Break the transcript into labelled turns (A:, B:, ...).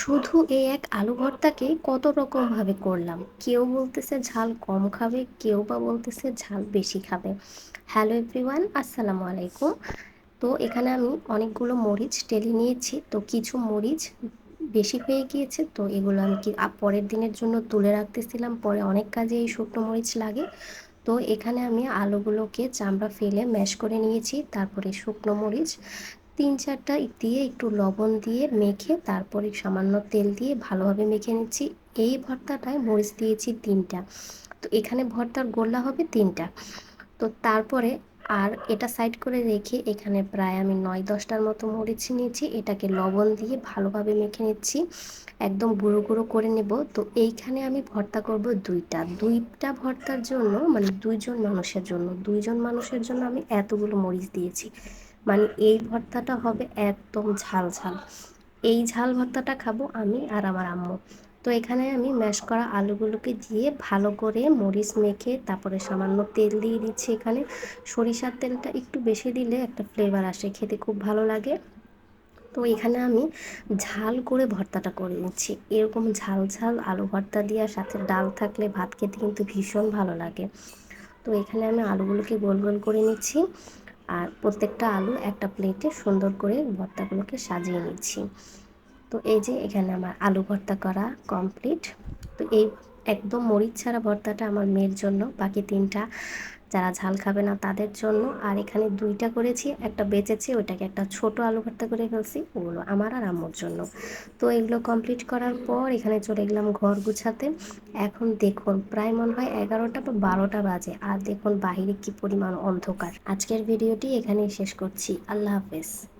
A: শুধু এই এক আলু ভর্তাকে কত রকমভাবে করলাম? কেউ বলতেছে ঝাল কম খাবে, কেউ বা বলতেছে ঝাল বেশি খাবে। হ্যালো এভরিওয়ান, আসসালামু আলাইকুম। তো এখানে আমি অনেকগুলো মরিচ টেলে নিয়েছি। তো কিছু মরিচ বেশি হয়ে গিয়েছে, তো এগুলো আমি কি পরের দিনের জন্য তুলে রাখতেছিলাম? পরে অনেক কাজে এই শুকনো মরিচ লাগে। তো এখানে আমি আলুগুলোকে চামড়া ফেলে ম্যাশ করে নিয়েছি। তারপরে শুকনো মরিচ তিন চারটা দিয়ে একটু লবণ দিয়ে মেখে তারপরে সামান্য তেল দিয়ে ভালোভাবে মেখে নিচ্ছি। এই ভর্তাটায় মরিচ দিয়েছি তিনটা। তো এখানে ভর্তার গোল্লা হবে তিনটা। তো তারপরে আর এটা সাইড করে রেখে এখানে প্রায় আমি নয় দশটার মতো মরিচ নিয়েছি। এটাকে লবণ দিয়ে ভালোভাবে মেখে নিচ্ছি। একদম গুঁড়ো গুঁড়ো করে নেব। তো এইখানে আমি ভর্তা করব দুইটা। দুইটা ভর্তার জন্য মানে দুইজন মানুষের জন্য। দুইজন মানুষের জন্য আমি এতগুলো মরিচ দিয়েছি। মানে এই ভর্তাটা হবে একদম ঝাল ঝাল। এই ঝাল ভর্তাটা খাব আমি আর আমার আম্মু। তো এখানে আমি ম্যাশ করা আলুগুলোকে দিয়ে ভালো করে মরিচ মেখে তারপরে সামান্য তেল দিয়ে দিচ্ছি এখানে। সরিষার তেলটা একটু বেশি দিলে একটা ফ্লেভার আসে, খেতে খুব ভালো লাগে। তো এখানে আমি ঝাল করে ভর্তাটা করে নিচ্ছি। এরকম ঝাল ঝাল আলু ভর্তা দিয়ে সাথে ডাল থাকলে ভাত খেতে কিন্তু ভীষণ ভালো লাগে। তো এখানে আমি আলুগুলোকে গোল গোল করে নিচ্ছি। আর প্রত্যেকটা আলু একটা প্লেটে সুন্দর করে ভর্তাগুলোকে সাজিয়ে নিচ্ছি। তো এই যে এখানে আমার আলু ভর্তা করা কমপ্লিট তো এই একদম মরিচ ছাড়া ভর্তাটা আমার মেয়ের জন্য, বাকি তিনটা যারা ঝাল খাবে না তাদের জন্য। আর এখানে দুইটা করেছি, একটা বেঁচেছি, ওইটাকে একটা ছোট আলু ভর্তা করে ফেলছি, ওগুলো আমার আর আম্মুর জন্য। তো এগুলো কমপ্লিট করার পর এখানে চলে গেলাম ঘর গুছাতে। এখন দেখুন, প্রায় মনে হয় এগারোটা বা বারোটা বাজে। আর দেখুন বাহিরে কি পরিমাণ অন্ধকার। আজকের ভিডিওটি এখানেই শেষ করছি। আল্লাহ হাফেজ।